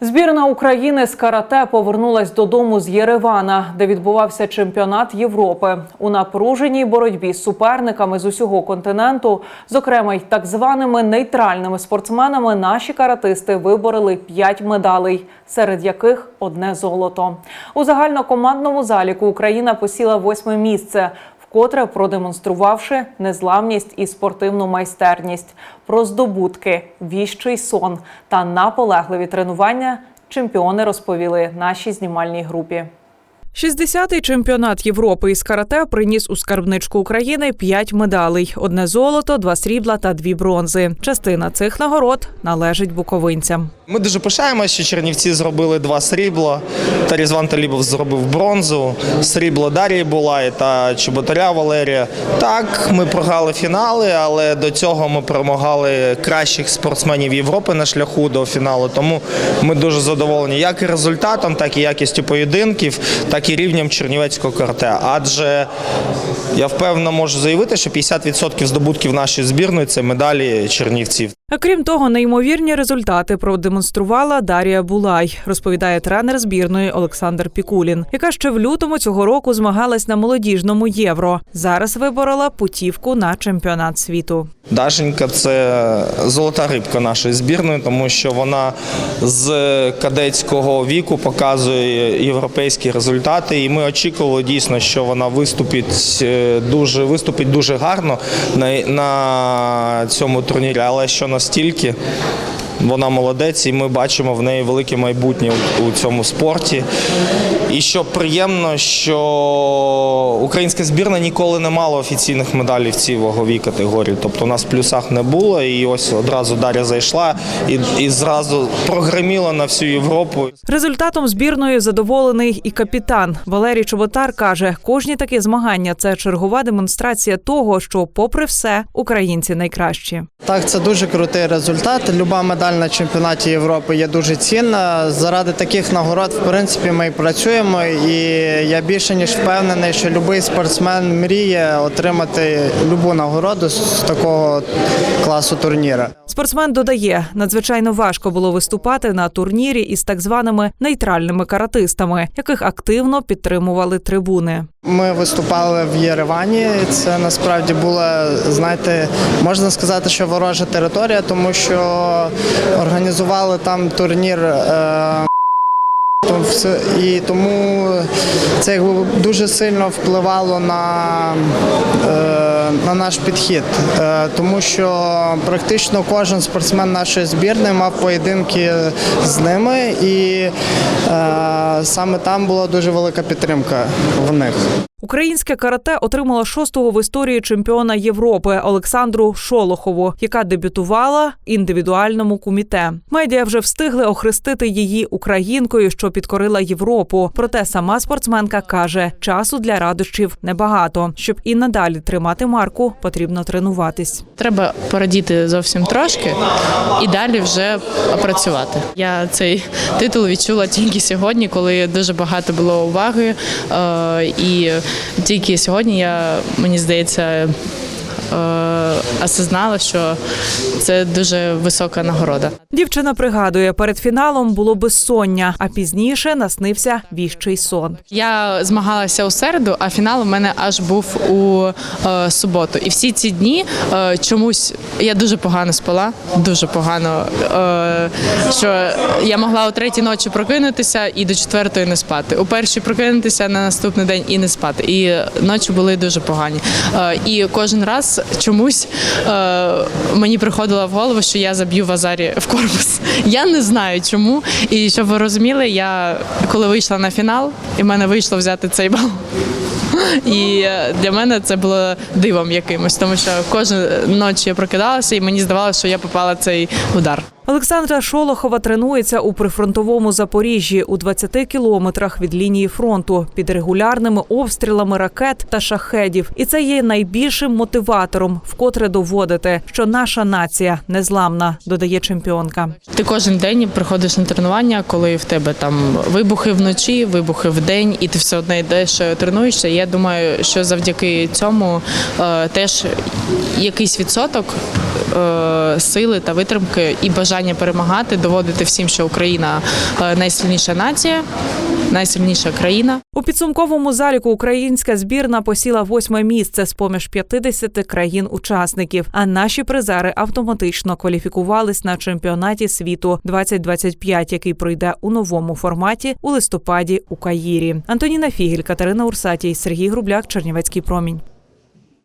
Збірна України з карате повернулась додому з Єревана, де відбувався чемпіонат Європи. У напруженій боротьбі з суперниками з усього континенту, зокрема й так званими нейтральними спортсменами, наші каратисти вибороли п'ять медалей, серед яких одне золото. У загальнокомандному заліку Україна посіла восьме місце. Вкотре продемонструвавши незламність і спортивну майстерність, про здобутки, віщий сон та наполегливі тренування чемпіони розповіли нашій знімальній групі. 60-й чемпіонат Європи із карате приніс у скарбничку України п'ять медалей: одне золото, два срібла та дві бронзи. Частина цих нагород належить буковинцям. Ми дуже пишаємося, що Чернівці зробили два срібла. Та Різван Талібов зробив бронзу. Срібло Дарії Булай та Чеботаря Валерія. Так, ми програли фінали, але до цього ми перемагали кращих спортсменів Європи на шляху до фіналу. Тому ми дуже задоволені як і результатом, так і якістю поєдинків, так і рівнем чернівецького карте. Адже я впевнено можу заявити, що 50% здобутків нашої збірної це медалі чернівців. Крім того, неймовірні результати продемонструвала Дарія Булай, розповідає тренер збірної Олександр Пікулін, яка ще в лютому цього року змагалась на молодіжному євро. Зараз виборола путівку на чемпіонат світу. Дашенька це золота рибка нашої збірної, тому що вона з кадетського віку показує європейські результати. І ми очікували дійсно, що вона виступить е, дуже виступить дуже гарно на, на цьому турнірі, але що настільки. Вона молодець, і ми бачимо в неї велике майбутнє у- цьому спорті. І що приємно, що українська збірна ніколи не мала офіційних медалей в цій ваговій категорії. Тобто у нас в плюсах не було, і ось одразу Дар'я зайшла і, і зразу прогреміла на всю Європу. Результатом збірної задоволений і капітан Валерій Чоботар каже: кожні такі змагання це чергова демонстрація того, що, попри все, українці найкращі. Так, це дуже крутий результат. Люба медаль на чемпіонаті Європи є дуже цінна. Заради таких нагород, в принципі, ми і працюємо. І я більше ніж впевнений, що будь-який спортсмен мріє отримати любу нагороду з такого класу турніра. Спортсмен додає, надзвичайно важко було виступати на турнірі із так званими нейтральними каратистами, яких активно підтримували трибуни. Ми виступали в Єревані. Це насправді була, знаєте, можна сказати, що ворожа територія, тому що організували там турнір. Е- І тому це якби дуже сильно впливало на, е, на наш підхід, Е, тому що практично кожен спортсмен нашої збірної мав поєдинки з ними, і саме там була дуже велика підтримка в них. Українське карате отримало шостого в історії чемпіона Європи Олександру Шолохову, яка дебютувала індивідуальному куміте. Медіа вже встигли охрестити її українкою, що підкорила Європу. Проте сама спортсменка каже, часу для радощів небагато. Щоб і надалі тримати марку, потрібно тренуватись. Треба порадіти зовсім трошки і далі вже працювати. Я цей титул відчула тільки сьогодні, коли дуже багато було уваги. Е, І тільки сьогодні я, мені здається, осознала, що це дуже висока нагорода. Дівчина пригадує, перед фіналом було безсоння, а пізніше наснився віщий сон. Я змагалася у середу, а фінал у мене аж був у е, суботу. І всі ці дні е, чомусь я дуже погано спала, дуже погано. Е, що я могла о третій ночі прокинутися і до четвертої не спати. У першій прокинутися на наступний день і не спати. І ночі були дуже погані. Е, і кожен раз чомусь е, мені приходило в голову, що я заб'ю в Азарі в корпус. Я не знаю чому. І щоб ви розуміли, я коли вийшла на фінал, і в мене вийшло взяти цей бал. І е, для мене це було дивом якимось, тому що кожну ночі я прокидалася, і мені здавалося, що я попала в цей удар. Олександра Шолохова тренується у прифронтовому Запоріжжі у 20 кілометрах від лінії фронту під регулярними обстрілами ракет та шахедів. І це є найбільшим мотиватором, вкотре доводити, що наша нація незламна, додає чемпіонка. Ти кожен день приходиш на тренування, коли в тебе там вибухи вночі, вибухи в день, і ти все одно йдеш е, тренуєшся. Я думаю, що завдяки цьому е, теж якийсь відсоток е, сили та витримки і бажання бажання перемагати, доводити всім, що Україна е, найсильніша нація, найсильніша країна. У підсумковому заліку українська збірна посіла восьме місце з поміж 50 країн-учасників. А наші призери автоматично кваліфікувались на чемпіонаті світу 2025, який пройде у новому форматі у листопаді у Каїрі. Антоніна Фігель, Катерина Урсатій, Сергій Грубляк, Чернівецький промінь.